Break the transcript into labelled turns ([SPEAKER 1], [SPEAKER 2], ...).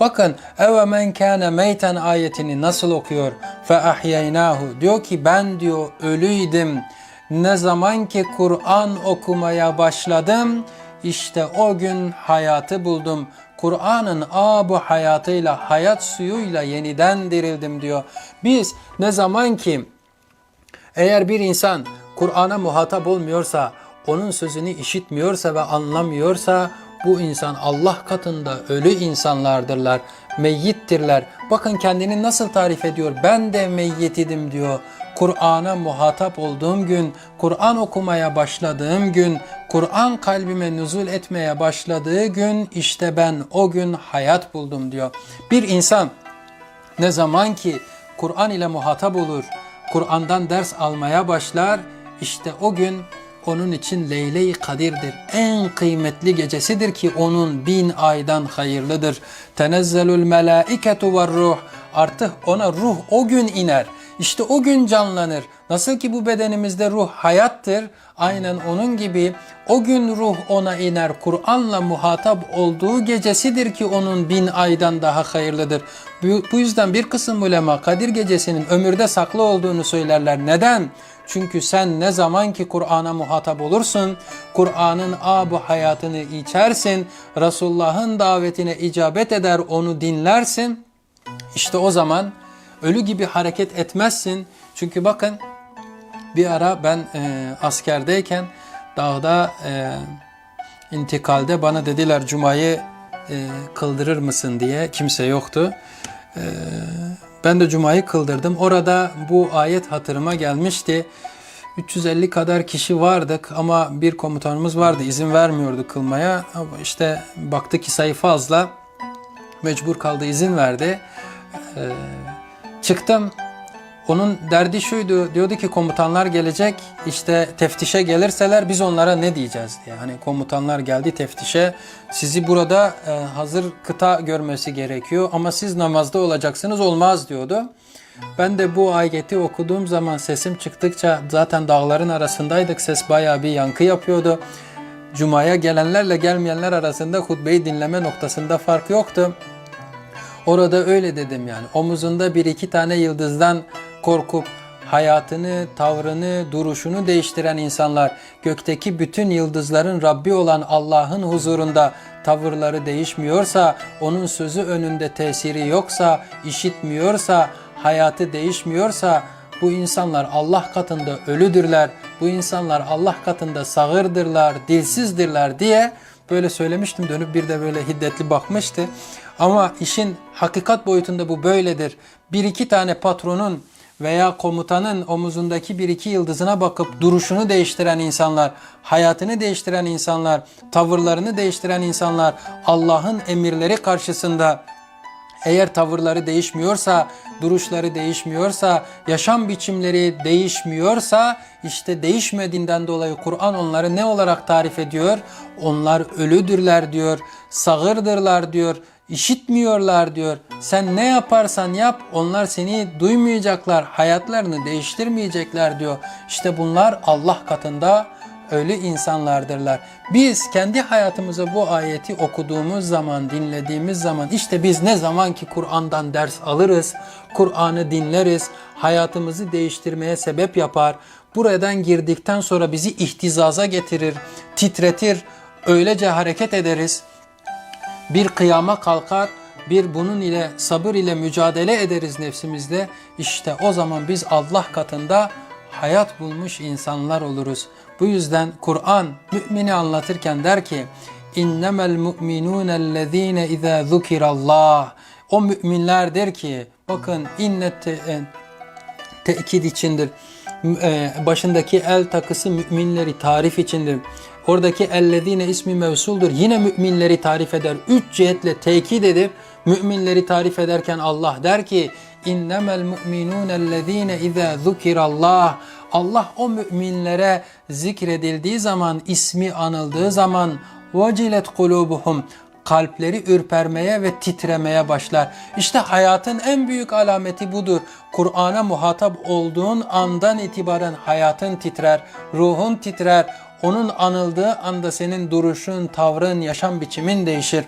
[SPEAKER 1] Bakın eve men kâne meyten ayetini nasıl okuyor? Fe ahyaynahu. Diyor ki ben diyor ölüydüm. Ne zaman ki Kur'an okumaya başladım işte o gün hayatı buldum. Kur'an'ın bu hayatıyla, hayat suyuyla yeniden dirildim diyor. Biz ne zaman ki eğer bir insan Kur'an'a muhatap olmuyorsa, onun sözünü işitmiyorsa ve anlamıyorsa bu insan Allah katında ölü insanlardırlar, meyyittirler. Bakın kendini nasıl tarif ediyor? Ben de meyyitidim diyor. Kur'an'a muhatap olduğum gün, Kur'an okumaya başladığım gün, Kur'an kalbime nüzul etmeye başladığı gün işte ben o gün hayat buldum diyor. Bir insan ne zaman ki Kur'an ile muhatap olur, Kur'an'dan ders almaya başlar, işte o gün onun için Leyle-i Kadir'dir. En kıymetli gecesidir ki onun bin aydan hayırlıdır. Tenezzelül melâiketu ve ruh. Artık ona ruh o gün iner. İşte o gün canlanır. Nasıl ki bu bedenimizde ruh hayattır, aynen onun gibi o gün ruh ona iner. Kur'an'la muhatap olduğu gecesidir ki onun bin aydan daha hayırlıdır. Bu, yüzden bir kısım ulema Kadir gecesinin ömürde saklı olduğunu söylerler. Neden? Çünkü sen ne zaman ki Kur'an'a muhatap olursun, Kur'an'ın bu hayatını içersin, Resulullah'ın davetine icabet eder, onu dinlersin. İşte o zaman ölü gibi hareket etmezsin. Çünkü bakın bir ara ben e, askerdeyken dağda e, intikalde bana dediler Cuma'yı e, kıldırır mısın diye kimse yoktu. E, ben de Cuma'yı kıldırdım. Orada bu ayet hatırıma gelmişti. 350 kadar kişi vardık ama bir komutanımız vardı izin vermiyordu kılmaya. İşte baktı ki sayı fazla mecbur kaldı izin verdi. Ee, çıktım onun derdi şuydu diyordu ki komutanlar gelecek işte teftişe gelirseler biz onlara ne diyeceğiz diye. Hani komutanlar geldi teftişe sizi burada e, hazır kıta görmesi gerekiyor ama siz namazda olacaksınız olmaz diyordu. Ben de bu ayeti okuduğum zaman sesim çıktıkça zaten dağların arasındaydık ses bayağı bir yankı yapıyordu. Cuma'ya gelenlerle gelmeyenler arasında hutbeyi dinleme noktasında fark yoktu. Orada öyle dedim yani. Omuzunda bir iki tane yıldızdan korkup hayatını, tavrını, duruşunu değiştiren insanlar gökteki bütün yıldızların Rabbi olan Allah'ın huzurunda tavırları değişmiyorsa, onun sözü önünde tesiri yoksa, işitmiyorsa, hayatı değişmiyorsa bu insanlar Allah katında ölüdürler. Bu insanlar Allah katında sağırdırlar, dilsizdirler diye böyle söylemiştim. Dönüp bir de böyle hiddetli bakmıştı. Ama işin hakikat boyutunda bu böyledir. Bir iki tane patronun veya komutanın omuzundaki bir iki yıldızına bakıp duruşunu değiştiren insanlar, hayatını değiştiren insanlar, tavırlarını değiştiren insanlar Allah'ın emirleri karşısında eğer tavırları değişmiyorsa, duruşları değişmiyorsa, yaşam biçimleri değişmiyorsa işte değişmediğinden dolayı Kur'an onları ne olarak tarif ediyor? Onlar ölüdürler diyor, sağırdırlar diyor, işitmiyorlar diyor. Sen ne yaparsan yap onlar seni duymayacaklar, hayatlarını değiştirmeyecekler diyor. İşte bunlar Allah katında ölü insanlardırlar. Biz kendi hayatımıza bu ayeti okuduğumuz zaman, dinlediğimiz zaman işte biz ne zaman ki Kur'an'dan ders alırız, Kur'an'ı dinleriz, hayatımızı değiştirmeye sebep yapar. Buradan girdikten sonra bizi ihtizaza getirir, titretir, öylece hareket ederiz. Bir kıyama kalkar, bir bunun ile sabır ile mücadele ederiz nefsimizde. İşte o zaman biz Allah katında hayat bulmuş insanlar oluruz. Bu yüzden Kur'an mümini anlatırken der ki innemel mu'minûnellezîne izâ zukirallah o müminler der ki bakın inne te, e, tekid içindir. E, başındaki el takısı müminleri tarif içindir. Oradaki ellezine ismi mevsuldur. Yine müminleri tarif eder. Üç cihetle tekit edip müminleri tarif ederken Allah der ki innemel mu'minûnellezîne izâ zukirallah Allah o müminlere zikredildiği zaman, ismi anıldığı zaman vecilet kulubuhum kalpleri ürpermeye ve titremeye başlar. İşte hayatın en büyük alameti budur. Kur'an'a muhatap olduğun andan itibaren hayatın titrer, ruhun titrer. Onun anıldığı anda senin duruşun, tavrın, yaşam biçimin değişir.